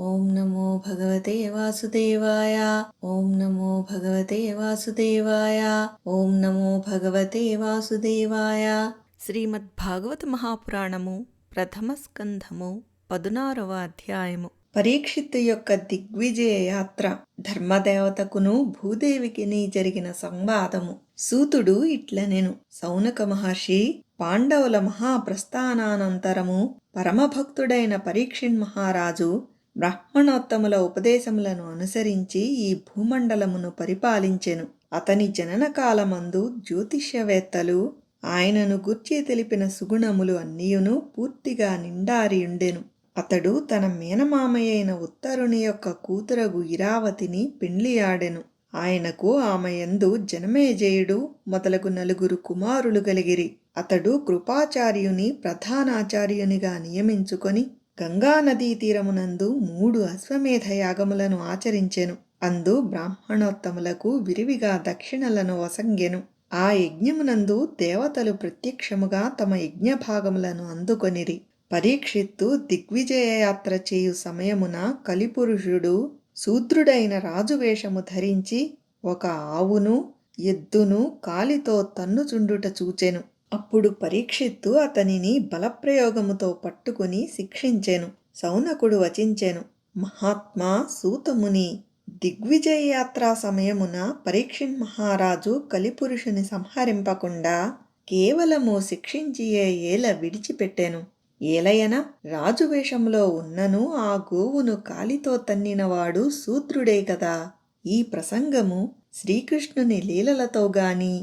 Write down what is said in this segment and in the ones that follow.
ఓం నమో భగవతే వాసుదేవాయ. ఓం నమో భగవతే వాసుదేవాయ. ఓం నమో భగవతే వాసుదేవాయ. శ్రీమద్ భాగవత మహాపురాణము ప్రథమ స్కంధము పదునారవ అధ్యాయము. పరీక్షిత్తు యొక్క దిగ్విజయ యాత్ర ధర్మదేవతకును భూదేవికిని జరిగిన సంవాదము. సూతుడు ఇట్లనెను. సౌనక మహర్షి పాండవుల మహాప్రస్థానానంతరము పరమభక్తుడైన పరీక్షిణ్ మహారాజు బ్రాహ్మణోత్తముల ఉపదేశములను అనుసరించి ఈ భూమండలమును పరిపాలించెను. అతని జనన కాలమందు జ్యోతిష్యవేత్తలు ఆయనను గుర్చి తెలిపిన సుగుణములు అన్నియును పూర్తిగా నిండారియుండెను. అతడు తన మేనమామయైన ఉత్తరుని యొక్క కూతురగు ఇరావతిని పెండ్లియాడెను. ఆయనకు ఆమె యందు జనమేజయుడు మొదలగు నలుగురు కుమారులు కలిగిరి అతడు కృపాచార్యుని ప్రధానాచార్యునిగా నియమించుకొని గంగానదీ తీరమునందు మూడు అశ్వమేధ యాగములను ఆచరించెను. అందు బ్రాహ్మణోత్తములకు విరివిగా దక్షిణలను వసంగెను. ఆ యజ్ఞమునందు దేవతలు ప్రత్యక్షముగా తమ యజ్ఞ భాగములను అందుకొనిరి. పరీక్షిత్తు దిగ్విజయ యాత్ర చేయు సమయమున కలిపురుషుడు శూద్రుడైన రాజువేషము ధరించి ఒక ఆవును ఎద్దును కాలితో తన్నుచుండుట చూచెను. అప్పుడు పరీక్షిత్తు అతనిని బలప్రయోగముతో పట్టుకుని శిక్షించెను సౌనకుడు వచించెను మహాత్మా సూతముని దిగ్విజయ యాత్రా సమయమున పరీక్షిన్ మహారాజు కలిపురుషుని సంహరింపకుండా కేవలము శిక్షించియే ఏల విడిచిపెట్టెను. ఏలయన రాజు వేషంలో ఉన్నను ఆ గోవును కాలితో తన్నినవాడు శూద్రుడే కదా ఈ ప్రసంగము శ్రీకృష్ణుని లీలలతో గాని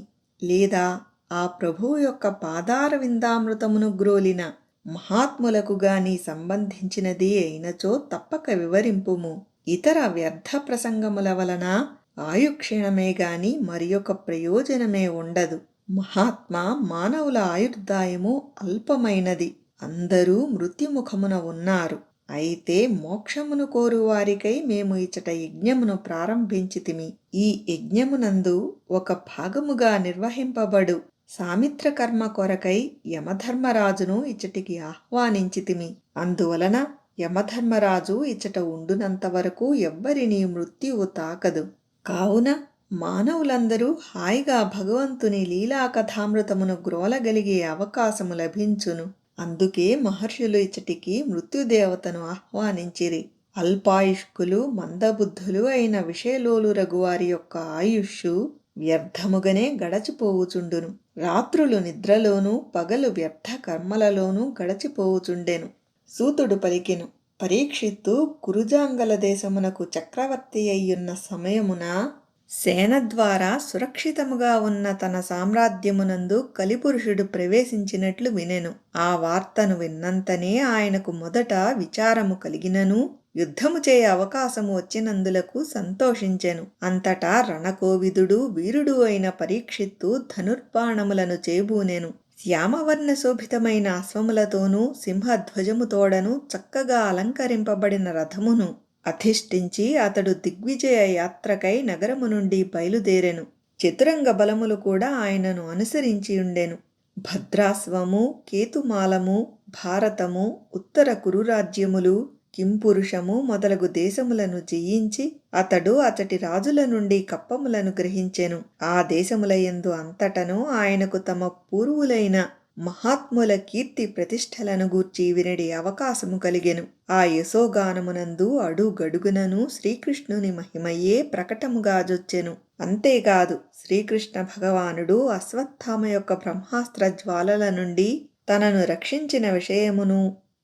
లేదా ఆ ప్రభువు యొక్క పాదార విందామృతమును గ్రోలిన మహాత్ములకు గాని సంబంధించినది అయినచో తప్పక వివరింపుము. ఇతర వ్యర్థ ప్రసంగముల వలన ఆయుక్షీణమే గాని మరి ఒక ప్రయోజనమే ఉండదు. మహాత్మ మానవుల ఆయుర్దాయము అల్పమైనది. అందరూ మృత్యుముఖమున ఉన్నారు. అయితే మోక్షమును కోరు వారికై మేము ఇచ్చట యజ్ఞమును ప్రారంభించితిమి. ఈ యజ్ఞమునందు ఒక భాగముగా నిర్వహింపబడు. సామిత్ర కర్మ కొరకై యమధర్మరాజును ఇచ్చటికి ఆహ్వానించితిమి. అందువలన యమధర్మరాజు ఇచ్చట ఉండునంత వరకు ఎవ్వరినీ మృత్యువు తాకదు. కావున మానవులందరూ హాయిగా భగవంతుని లీలాకథామృతమును గ్రోలగలిగే అవకాశము లభించును. అందుకే మహర్షులు ఇచ్చటికి మృత్యుదేవతను ఆహ్వానించిరి. అల్పాయుష్కులు మందబుద్ధులు అయిన విషయలోలు రఘువారి యొక్క ఆయుష్షు వ్యర్థముగానే గడచిపోవుచుండును. రాత్రులు నిద్రలోనూ పగలు వ్యర్థ కర్మలలోనూ గడచిపోవుచుండెను. సూతుడు పలికెను పరీక్షిత్తు కురుజాంగల దేశమునకు చక్రవర్తి అయ్యున్న సమయమున సేన ద్వారా సురక్షితముగా ఉన్న తన సామ్రాజ్యమునందు కలిపురుషుడు ప్రవేశించినట్లు వినెను. ఆ వార్తను విన్నంతనే ఆయనకు మొదట విచారము కలిగినను. యుద్ధము చేయ అవకాశము వచ్చినందులకు సంతోషించెను. అంతటా రణకోవిదుడు వీరుడు అయిన పరీక్షిత్తు ధనుర్బాణములను చేబూనెను. శ్యామవర్ణ శోభితమైన అశ్వములతోనూ సింహధ్వజముతోడను చక్కగా అలంకరింపబడిన రథమును అధిష్ఠించి అతడు దిగ్విజయ యాత్రకై నగరము నుండి బయలుదేరెను. చతురంగ బలములు కూడా ఆయనను అనుసరించి ఉండెను. భద్రాశ్వము కేతుమాలము భారతము ఉత్తర కురురాజ్యములు కింపురుషము మొదలగు దేశములను జయించి అతడు అతటి రాజుల నుండి కప్పములను గ్రహించెను. ఆ దేశములయందు అంతటను ఆయనకు తమ పూర్వులైన మహాత్ముల కీర్తి ప్రతిష్టలను గూర్చి వినడి అవకాశము కలిగెను. ఆ యశోగానమునందు అడుగడుగునను శ్రీకృష్ణుని మహిమయే ప్రకటముగా జొచ్చెను. అంతేకాదు శ్రీకృష్ణ భగవానుడు అశ్వత్థామ యొక్క బ్రహ్మాస్త్ర జ్వాలల నుండి తనను రక్షించిన విషయమును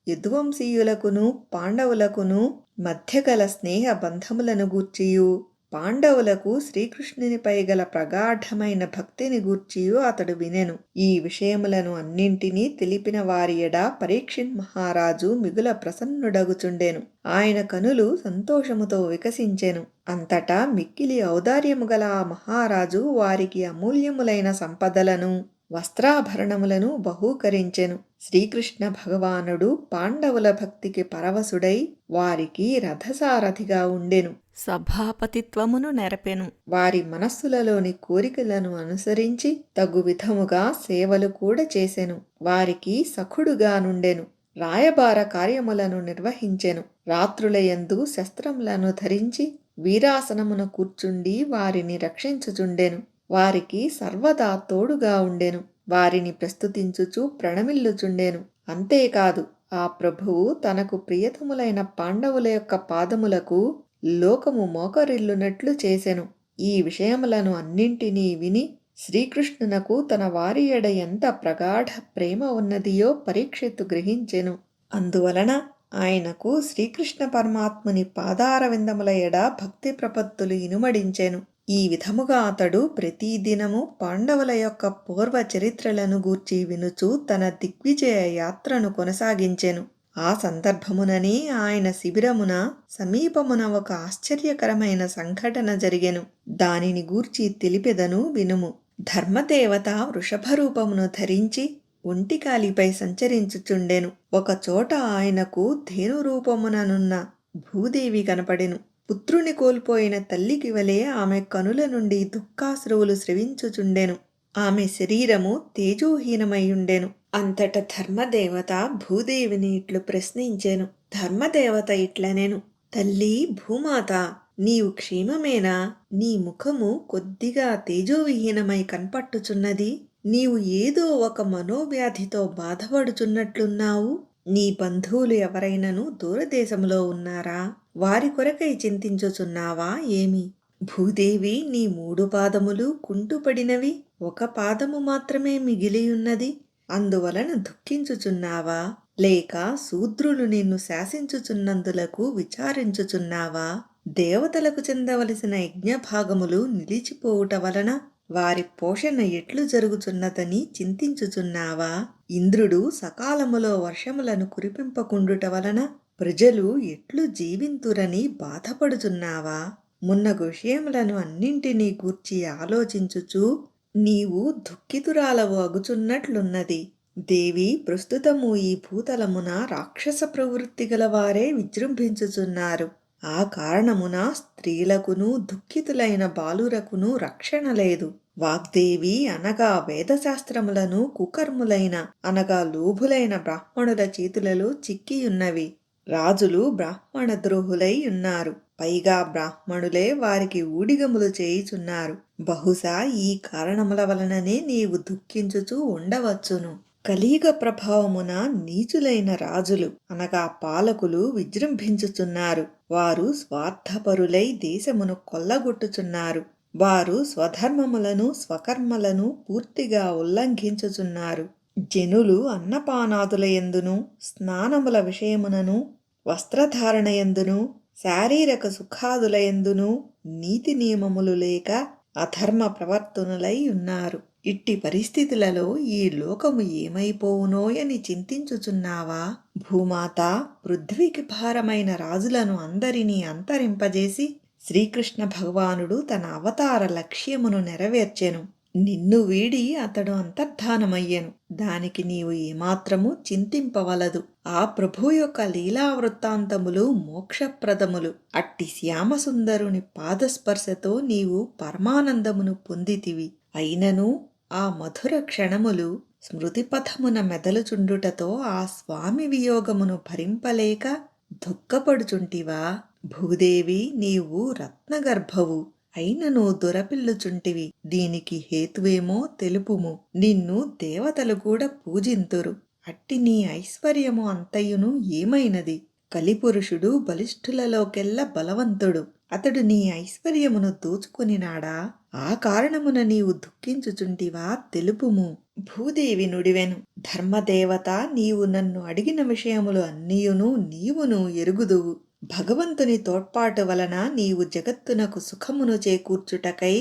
యదువంశీయులకును పాండవులకును మధ్య గల స్నేహ బంధములను గూర్చియు. పాండవులకు శ్రీకృష్ణునిపై గల ప్రగాఢమైన భక్తిని గూర్చియు అతడు వినెను. ఈ విషయములను అన్నింటినీ తెలిపిన వారి ఎడ పరీక్షిన్ మహారాజు మిగుల ప్రసన్నుడగుచుండెను. ఆయన కనులు సంతోషముతో వికసించెను. అంతటా మిక్కిలి ఔదార్యము గల ఆ మహారాజు వారికి అమూల్యములైన సంపదలను వస్త్రాభరణములను బహూకరించెను. శ్రీకృష్ణ భగవానుడు పాండవుల భక్తికి పరవశుడై వారికి రథసారథిగా ఉండెను. సభాపతిత్వమును నెరపెను. వారి మనస్సులలోని కోరికలను అనుసరించి తగు విధముగా సేవలు కూడా చేసెను. వారికి సఖుడుగా నుండెను. రాయబార కార్యములను నిర్వహించెను. రాత్రులయందు శస్త్రములను ధరించి వీరాసనమున కూర్చుండి వారిని రక్షించుచుండెను. వారికి సర్వదా తోడుగా ఉండెను. వారిని ప్రస్తుతించుచు ప్రణమిల్లుచుండెను. అంతేకాదు ఆ ప్రభువు తనకు ప్రియతములైన పాండవుల యొక్క పాదములకు లోకము మోకరిల్లునట్లు చేసెను. ఈ విషయములను అన్నింటినీ విని శ్రీకృష్ణునకు తన వారి ఎడ ఎంత ప్రగాఢ ప్రేమ ఉన్నదియో పరీక్షిత్తు గ్రహించెను. అందువలన ఆయనకు శ్రీకృష్ణ పరమాత్ముని పాదారవిందముల ఎడ భక్తి ప్రపత్తులు ఇనుమడించెను. ఈ విధముగా అతడు ప్రతిదినము పాండవుల యొక్క పూర్వ చరిత్రలను గూర్చి వినుచు తన దిగ్విజయ యాత్రను కొనసాగించెను. ఆ సందర్భముననే ఆయన శిబిరమున సమీపమున ఒక ఆశ్చర్యకరమైన సంఘటన జరిగెను. దానిని గూర్చి తెలిపెదను వినుము. ధర్మదేవత వృషభ రూపమును ధరించి ఒంటికాలిపై సంచరించుచుండెను. ఒకచోట ఆయనకు ధేను రూపముననున్న భూదేవి కనపడెను. పుత్రుని కోల్పోయిన తల్లికి వలె ఆమె కనుల నుండి దుఃఖాశ్రువులు స్రవించుచుండెను. ఆమె శరీరము తేజోహీనమైయుండెను. అంతట ధర్మదేవత భూదేవిని ఇట్లు ప్రశ్నించెను. ధర్మదేవత ఇట్లనేను తల్లి భూమాత నీవు క్షేమమేనా? నీ ముఖము కొద్దిగా తేజోవిహీనమై కనపట్టుచున్నది. నీవు ఏదో ఒక మనోవ్యాధితో బాధపడుచున్నట్లున్నావు. నీ బంధువులు ఎవరైనను దూరదేశంలో ఉన్నారా? వారి కొరకై చింతించుచున్నావా ఏమి? భూదేవి నీ మూడు పాదములు కుంటుపడినవి ఒక పాదము మాత్రమే మిగిలియున్నది. అందువలన దుఃఖించుచున్నావా? లేక శూద్రులు నిన్ను శాసించుచున్నందులకు విచారించుచున్నావా? దేవతలకు చెందవలసిన యజ్ఞభాగములు నిలిచిపోవుట వలన వారి పోషణ ఎట్లు జరుగుచున్నదని చింతించుచున్నావా? ఇంద్రుడు సకాలములో వర్షములను కురిపింపకుండుట వలన ప్రజలు ఎట్లు జీవింతురని బాధపడుచున్నావా మున్నగు విషయములను అన్నింటినీ గూర్చి ఆలోచించుచు నీవు దుఃఖితురాలవు అగుచున్నట్లున్నది. దేవి ప్రస్తుతము ఈ భూతలమున రాక్షస ప్రవృత్తి గలవారే విజృంభించుచున్నారు. ఆ కారణమున స్త్రీలకును దుఃఖితులైన బాలురకును రక్షణ లేదు. వాగ్దేవి అనగా వేదశాస్త్రములను కుకర్ములైన అనగా లోభులైన బ్రాహ్మణుల చేతులలో చిక్కియున్నవి. రాజులు బ్రాహ్మణ ద్రోహులై ఉన్నారు. పైగా బ్రాహ్మణులే వారికి ఊడిగములు చేయుచున్నారు. బహుశా ఈ కారణముల వలననే నీవు దుఃఖించుచూ ఉండవచ్చును. కలీగ ప్రభావమున నీచులైన రాజులు అనగా పాలకులు విజృంభించుచున్నారు. వారు స్వార్థపరులై దేశమును కొల్లగొట్టుచున్నారు. వారు స్వధర్మములను స్వకర్మలను పూర్తిగా ఉల్లంఘించుచున్నారు. జనులు అన్నపానాదులయందును స్నానముల విషయమునను వస్త్రధారణయందును శారీరక సుఖాదుల ఎందును నీతి నియమములు లేక అధర్మ ప్రవర్తనులై ఉన్నారు. ఇట్టి పరిస్థితులలో ఈ లోకము ఏమైపోవునోయని చింతించుచున్నావా? భూమాత పృథ్వీకి భారమైన రాజులను అందరినీ అంతరింపజేసి శ్రీకృష్ణ భగవానుడు తన అవతార లక్ష్యమును నెరవేర్చెను. నిన్ను వీడి అతడు అంతర్ధానమయ్యాను. దానికి నీవు ఏమాత్రము చింతింపవలదు. ఆ ప్రభు యొక్క లీలా వృత్తాంతములు మోక్షప్రదములు. అట్టి శ్యామసుందరుని పాదస్పర్శతో నీవు పరమానందమును పొందితివి. అయినను ఆ మధుర క్షణములు స్మృతిపథమున మెదలుచుండుటతో ఆ స్వామి వియోగమును భరింపలేక దుఃఖపడుచుంటివా? భూదేవి నీవు రత్నగర్భవు. అయినను దొరపిల్లుచుంటివి. దీనికి హేతువేమో తెలుపుము. నిన్ను దేవతలు కూడా పూజింతురు. అట్టి నీ ఐశ్వర్యము అంతయును ఏమైనది? కలిపురుషుడు బలిష్ఠులలోకెల్లా బలవంతుడు. అతడు నీ ఐశ్వర్యమును దోచుకొనినాడా? ఆ కారణమున నీవు దుఃఖించుచుంటివా తెలుపుము. భూదేవి నుడివెను. ధర్మదేవత నీవు నన్ను అడిగిన విషయములు అన్నీయును నీవును ఎరుగుదువు. భగవంతుని తోడ్పాటు వలన నీవు జగత్తునకు సుఖమును చేకూర్చుటకై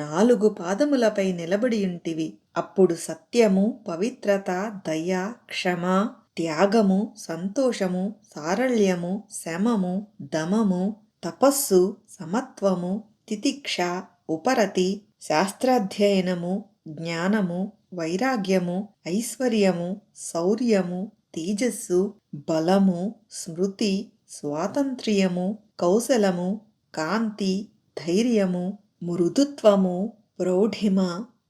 నాలుగు పాదములపై నిలబడియుంటివి అప్పుడు సత్యము పవిత్రత దయ క్షమ త్యాగము సంతోషము సారళ్యము శమము దమము తపస్సు సమత్వము తితిక్ష ఉపరతి శాస్త్రాధ్యయనము జ్ఞానము వైరాగ్యము ఐశ్వర్యము శౌర్యము తేజస్సు బలము స్మృతి స్వాతంత్ర్యము కౌశలము కాంతి ధైర్యము మృదుత్వము ప్రౌఢిమ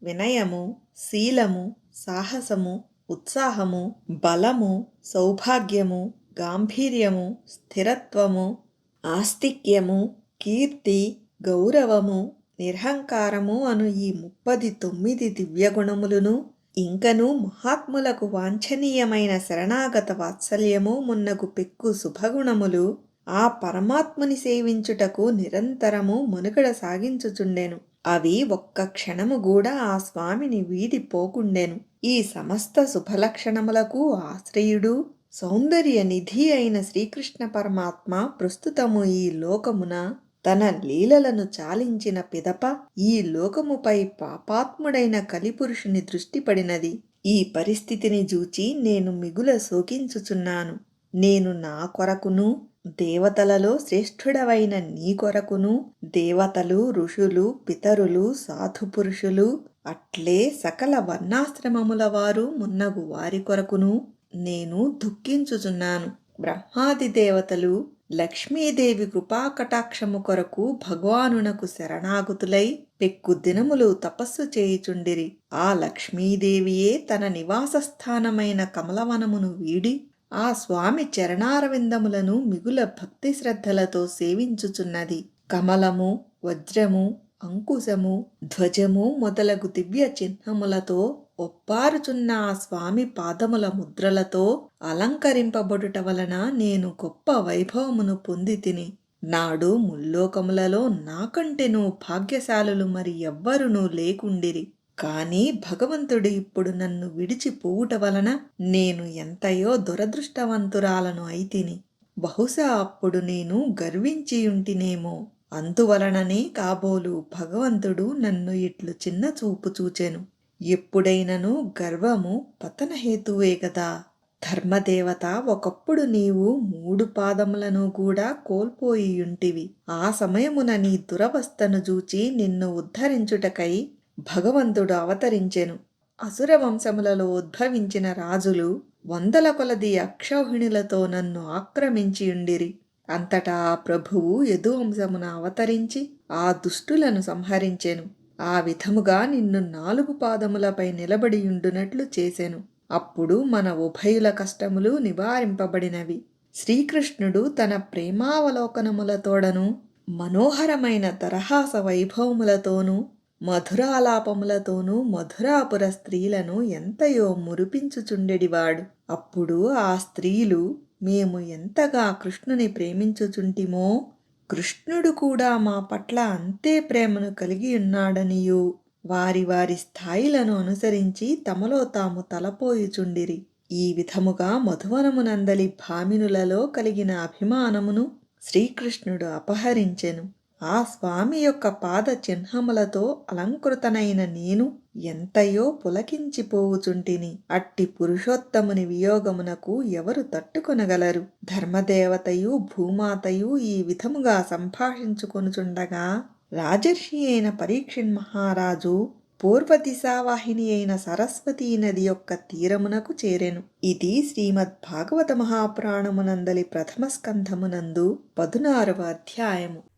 వినయము శీలము సాహసము ఉత్సాహము బలము సౌభాగ్యము గాంభీర్యము స్థిరత్వము ఆస్తిక్యము కీర్తి గౌరవము నిర్హంకారము అను ఈ ముప్పది తొమ్మిది దివ్యగుణములను ఇంకను మహాత్ములకు వాంఛనీయమైన శరణాగత వాత్సల్యము మున్నగు పెక్కు శుభగుణములు ఆ పరమాత్ముని సేవించుటకు నిరంతరము మనుగడ సాగించుచుండెను. అవి ఒక్క క్షణము కూడా ఆ స్వామిని వీడి పోకుండెను. ఈ సమస్త శుభలక్షణములకు ఆశ్రయుడు సౌందర్య నిధి అయిన శ్రీకృష్ణ పరమాత్మ ప్రస్తుతము ఈ లోకమున తన లీలలను చాలించిన పిదప ఈ లోకముపై పాపాత్ముడైన కలిపురుషుని దృష్టి పడినది. ఈ పరిస్థితిని చూచి నేను మిగుల శోకించుచున్నాను. నేను నా కొరకును దేవతలలో శ్రేష్ఠుడవైన నీ కొరకును దేవతలు ఋషులు పితరులు సాధుపురుషులు అట్లే సకల వర్ణాశ్రమముల వారు మున్నగు వారి కొరకును నేను దుఃఖించుచున్నాను. బ్రహ్మాది దేవతలు లక్ష్మీదేవి కృపాకటాక్షము కొరకు భగవానునకు శరణాగుతులై పెక్కు దినములు తపస్సు చేయుచుండిరి. ఆ లక్ష్మీదేవియే తన నివాస స్థానమైన కమలవనమును వీడి ఆ స్వామి చరణారవిందములను మిగుల భక్తి శ్రద్ధలతో సేవించుచున్నది. కమలము వజ్రము అంకుశము ధ్వజము మొదలగు దివ్య చిహ్నములతో ఒప్పారుచున్న ఆ స్వామి పాదముల ముద్రలతో అలంకరింపబడుట వలన నేను గొప్ప వైభవమును పొంది తిని నాడు ముల్లోకములలో నాకంటెను భాగ్యశాలులు మరి ఎవ్వరునూ లేకుండిరి. కాని భగవంతుడు ఇప్పుడు నన్ను విడిచిపోవుట వలన నేను ఎంతయో దురదృష్టవంతురాలను అయితిని. బహుశా అప్పుడు నేను గర్వించియుంటినేమో. అందువలననే కాబోలు భగవంతుడు నన్ను ఇట్లు చిన్న చూపు చూచెను. ఎప్పుడైనను గర్వము పతనహేతువే కదా ధర్మదేవత ఒకప్పుడు నీవు మూడు పాదములను కూడా కోల్పోయియుంటివి. ఆ సమయమున నీ దురవస్థను చూచి నిన్ను ఉద్ధరించుటకై భగవంతుడు అవతరించెను. అసుర వంశములలో ఉద్భవించిన రాజులు వందల కొలది అక్షౌహిణులతో నన్ను ఆక్రమించియుండిరి. అంతటా ఆ ప్రభువు యదువంశమున అవతరించి ఆ దుష్టులను సంహరించెను. ఆ విధముగా నిన్ను నాలుగు పాదములపై నిలబడియుండునట్లు చేసెను. అప్పుడు మన ఉభయుల కష్టములు నివారింపబడినవి. శ్రీకృష్ణుడు తన ప్రేమావలోకనములతోడను మనోహరమైన తరహాస వైభవములతోనూ మధురాలాపములతోనూ మధురాపుర స్త్రీలను ఎంతయో మురిపించుచుండెడివాడు. అప్పుడు ఆ స్త్రీలు మేము ఎంతగా కృష్ణుని ప్రేమించుచుంటిమో కృష్ణుడు కూడా మా పట్ల అంతే ప్రేమను కలిగి ఉన్నాడనియు. వారి వారి స్థాయిలను అనుసరించి తమలో తాము తలపోయుచుండిరి. ఈ విధముగా మధువనమునందలి భామినులలో కలిగిన అభిమానమును శ్రీకృష్ణుడు అపహరించెను. ఆ స్వామి యొక్క పాద చిహ్నములతో అలంకృతనైన నేను ఎంతయో పులకించిపోవుచుంటిని. అట్టి పురుషోత్తముని వియోగమునకు ఎవరు తట్టుకొనగలరు? ధర్మదేవతయు భూమాతయు ఈ విధముగా సంభాషించుకొనుచుండగా రాజర్షి అయిన పరీక్షిణ్ మహారాజు పూర్వ దిశావాహిని అయిన సరస్వతీ నది యొక్క తీరమునకు చేరెను. ఇది శ్రీమద్ భాగవత మహాపురాణమునందలి ప్రథమ స్కంధమునందు పదునారవ అధ్యాయము.